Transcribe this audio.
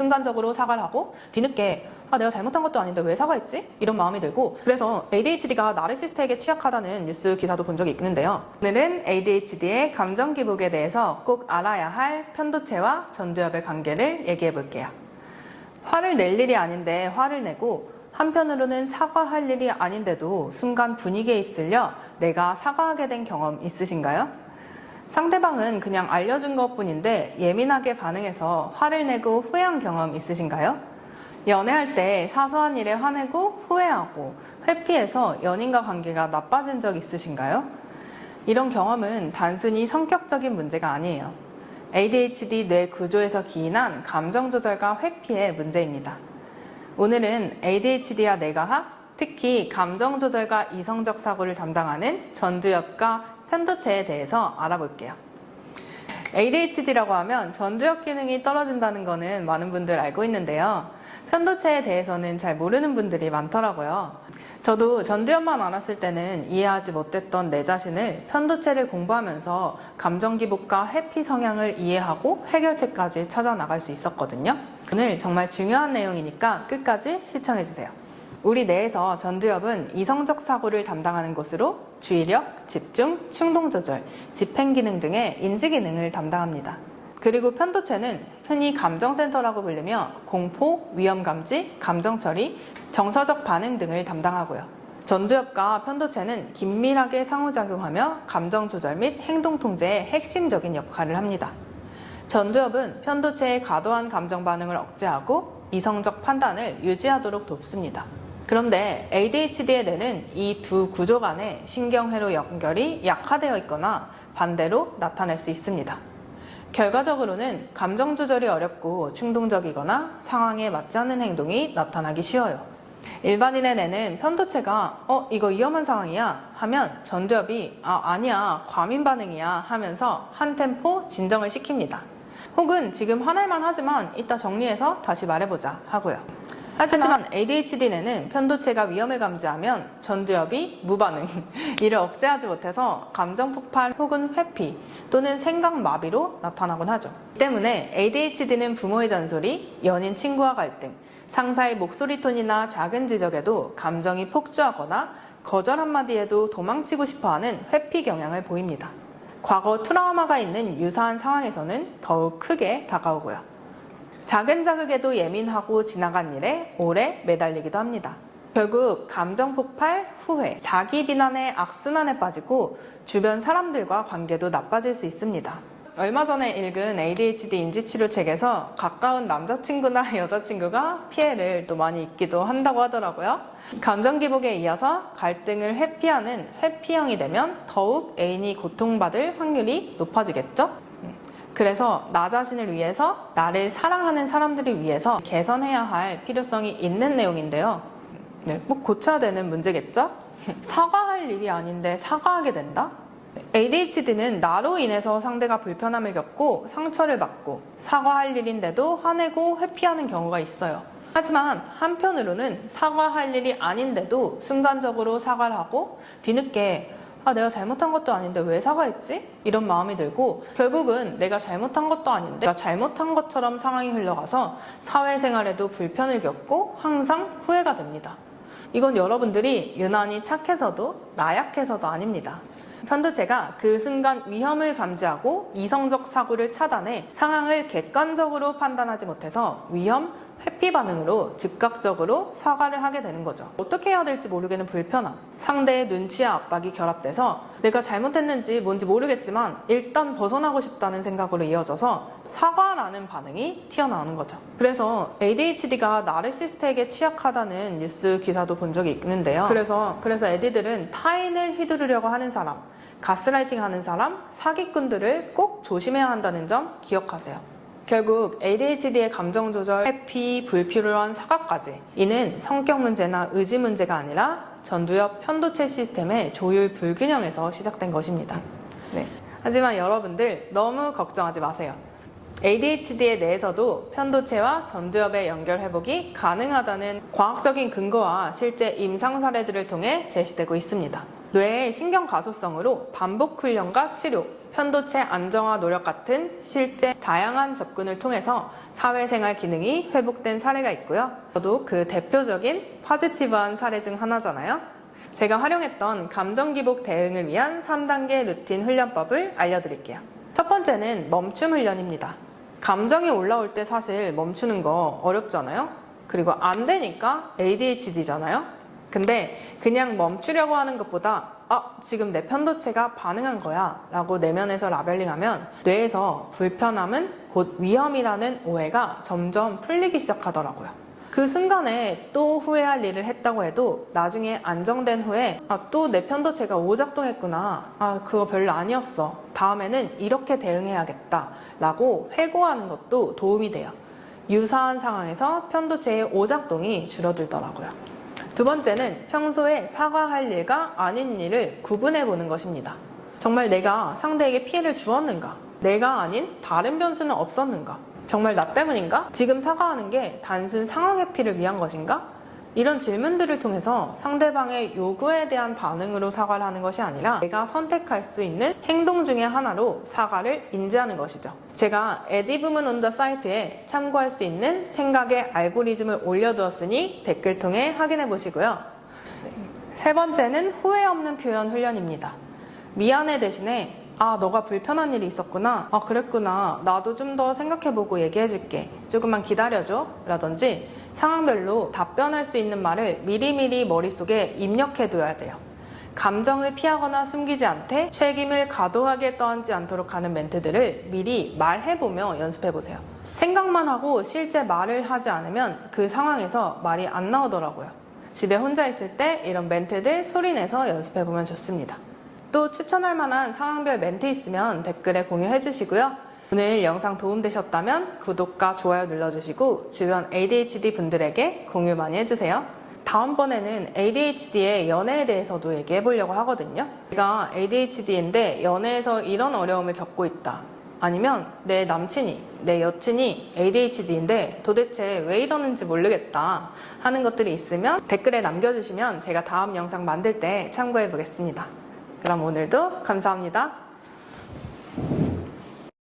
순간적으로 사과를 하고 뒤늦게 아 내가 잘못한 것도 아닌데 왜 사과했지? 이런 마음이 들고 그래서 ADHD가 나르시스트에게 취약하다는 뉴스 기사도 본 적이 있는데요. 오늘은 ADHD의 감정 기복에 대해서 꼭 알아야 할 편도체와 전두엽의 관계를 얘기해 볼게요. 화를 낼 일이 아닌데 화를 내고 한편으로는 사과할 일이 아닌데도 순간 분위기에 휩쓸려 내가 사과하게 된 경험 있으신가요? 상대방은 그냥 알려준 것 뿐인데 예민하게 반응해서 화를 내고 후회한 경험 있으신가요? 연애할 때 사소한 일에 화내고 후회하고 회피해서 연인과 관계가 나빠진 적 있으신가요? 이런 경험은 단순히 성격적인 문제가 아니에요. ADHD 뇌 구조에서 기인한 감정 조절과 회피의 문제입니다. 오늘은 ADHD와 뇌과학, 특히 감정 조절과 이성적 사고를 담당하는 전두엽과 편도체에 대해서 알아볼게요. ADHD라고 하면 전두엽 기능이 떨어진다는 거는 많은 분들 알고 있는데요. 편도체에 대해서는 잘 모르는 분들이 많더라고요. 저도 전두엽만 알았을 때는 이해하지 못했던 내 자신을 편도체를 공부하면서 감정 기복과 회피 성향을 이해하고 해결책까지 찾아 나갈 수 있었거든요. 오늘 정말 중요한 내용이니까 끝까지 시청해 주세요. 우리 뇌에서 전두엽은 이성적 사고를 담당하는 곳으로 주의력, 집중, 충동 조절, 집행 기능 등의 인지 기능을 담당합니다. 그리고 편도체는 흔히 감정센터라고 불리며 공포, 위험 감지, 감정 처리, 정서적 반응 등을 담당하고요. 전두엽과 편도체는 긴밀하게 상호작용하며 감정 조절 및 행동 통제에 핵심적인 역할을 합니다. 전두엽은 편도체의 과도한 감정 반응을 억제하고 이성적 판단을 유지하도록 돕습니다. 그런데 ADHD의 뇌는 이 두 구조 간의 신경회로 연결이 약화되어 있거나 반대로 나타낼 수 있습니다. 결과적으로는 감정 조절이 어렵고 충동적이거나 상황에 맞지 않는 행동이 나타나기 쉬워요. 일반인의 뇌는 편도체가 어 이거 위험한 상황이야 하면 전두엽이 아 아니야 과민 반응이야 하면서 한 템포 진정을 시킵니다. 혹은 지금 화날만 하지만 이따 정리해서 다시 말해보자 하고요. 하지만 ADHD는 편도체가 위험을 감지하면 전두엽이 무반응, 이를 억제하지 못해서 감정 폭발 혹은 회피 또는 생각 마비로 나타나곤 하죠. 이 때문에 ADHD는 부모의 잔소리, 연인 친구와 갈등, 상사의 목소리 톤이나 작은 지적에도 감정이 폭주하거나 거절 한마디에도 도망치고 싶어하는 회피 경향을 보입니다. 과거 트라우마가 있는 유사한 상황에서는 더욱 크게 다가오고요. 작은 자극에도 예민하고 지나간 일에 오래 매달리기도 합니다. 결국 감정 폭발, 후회, 자기 비난의 악순환에 빠지고 주변 사람들과 관계도 나빠질 수 있습니다. 얼마 전에 읽은 ADHD 인지치료 책에서 가까운 남자친구나 여자친구가 피해를 또 많이 입기도 한다고 하더라고요. 감정 기복에 이어서 갈등을 회피하는 회피형이 되면 더욱 애인이 고통받을 확률이 높아지겠죠? 그래서 나 자신을 위해서 나를 사랑하는 사람들을 위해서 개선해야 할 필요성이 있는 내용인데요. 네, 꼭 고쳐야 되는 문제겠죠? 사과할 일이 아닌데 사과하게 된다? ADHD는 나로 인해서 상대가 불편함을 겪고 상처를 받고 사과할 일인데도 화내고 회피하는 경우가 있어요. 하지만 한편으로는 사과할 일이 아닌데도 순간적으로 사과를 하고 뒤늦게 아, 내가 잘못한 것도 아닌데 왜 사과했지? 이런 마음이 들고 결국은 내가 잘못한 것도 아닌데 내가 잘못한 것처럼 상황이 흘러가서 사회생활에도 불편을 겪고 항상 후회가 됩니다. 이건 여러분들이 유난히 착해서도 나약해서도 아닙니다. 편도체가 그 순간 위험을 감지하고 이성적 사고를 차단해 상황을 객관적으로 판단하지 못해서 위험, 회피 반응으로 즉각적으로 사과를 하게 되는 거죠. 어떻게 해야 될지 모르겠는 불편함, 상대의 눈치와 압박이 결합돼서 내가 잘못했는지 뭔지 모르겠지만 일단 벗어나고 싶다는 생각으로 이어져서 사과라는 반응이 튀어나오는 거죠. 그래서 ADHD가 나르시스트에게 취약하다는 뉴스 기사도 본 적이 있는데요. 그래서 그래서 애디들은 타인을 휘두르려고 하는 사람, 가스라이팅 하는 사람, 사기꾼들을 꼭 조심해야 한다는 점 기억하세요. 결국 ADHD의 감정 조절, 회피, 불필요한 사과까지 이는 성격 문제나 의지 문제가 아니라 전두엽 편도체 시스템의 조율 불균형에서 시작된 것입니다. 네. 하지만 여러분들 너무 걱정하지 마세요. ADHD에 대해서도 편도체와 전두엽의 연결 회복이 가능하다는 과학적인 근거와 실제 임상 사례들을 통해 제시되고 있습니다. 뇌의 신경 가소성으로 반복 훈련과 치료, 편도체 안정화 노력 같은 실제 다양한 접근을 통해서 사회생활 기능이 회복된 사례가 있고요. 저도 그 대표적인 파지티브한 사례 중 하나잖아요. 제가 활용했던 감정 기복 대응을 위한 3단계 루틴 훈련법을 알려드릴게요. 첫 번째는 멈춤 훈련입니다. 감정이 올라올 때 사실 멈추는 거 어렵잖아요? 그리고 안 되니까 ADHD잖아요? 근데 그냥 멈추려고 하는 것보다 아, 지금 내 편도체가 반응한 거야 라고 내면에서 라벨링하면 뇌에서 불편함은 곧 위험이라는 오해가 점점 풀리기 시작하더라고요. 그 순간에 또 후회할 일을 했다고 해도 나중에 안정된 후에 아, 또 내 편도체가 오작동했구나. 아, 그거 별로 아니었어. 다음에는 이렇게 대응해야겠다. 라고 회고하는 것도 도움이 돼요. 유사한 상황에서 편도체의 오작동이 줄어들더라고요. 두 번째는 평소에 사과할 일과 아닌 일을 구분해 보는 것입니다. 정말 내가 상대에게 피해를 주었는가? 내가 아닌 다른 변수는 없었는가? 정말 나 때문인가? 지금 사과하는 게 단순 상황 회피를 위한 것인가? 이런 질문들을 통해서 상대방의 요구에 대한 반응으로 사과를 하는 것이 아니라 내가 선택할 수 있는 행동 중의 하나로 사과를 인지하는 것이죠. 제가 에디브문 온더 사이트에 참고할 수 있는 생각의 알고리즘을 올려두었으니 댓글 통해 확인해 보시고요. 세 번째는 후회 없는 표현 훈련입니다. 미안해 대신에 아, 너가 불편한 일이 있었구나. 아, 그랬구나. 나도 좀 더 생각해보고 얘기해줄게. 조금만 기다려줘. 라든지 상황별로 답변할 수 있는 말을 미리미리 머릿속에 입력해 둬야 돼요. 감정을 피하거나 숨기지 않되 책임을 과도하게 떠안지 않도록 하는 멘트들을 미리 말해보며 연습해보세요. 생각만 하고 실제 말을 하지 않으면 그 상황에서 말이 안 나오더라고요. 집에 혼자 있을 때 이런 멘트들 소리내서 연습해보면 좋습니다. 또 추천할 만한 상황별 멘트 있으면 댓글에 공유해 주시고요. 오늘 영상 도움되셨다면 구독과 좋아요 눌러주시고 주변 ADHD 분들에게 공유 많이 해주세요. 다음번에는 ADHD의 연애에 대해서도 얘기해 보려고 하거든요. 제가 ADHD인데 연애에서 이런 어려움을 겪고 있다. 아니면 내 남친이, 내 여친이 ADHD인데 도대체 왜 이러는지 모르겠다 하는 것들이 있으면 댓글에 남겨주시면 제가 다음 영상 만들 때 참고해 보겠습니다. 그럼 오늘도 감사합니다.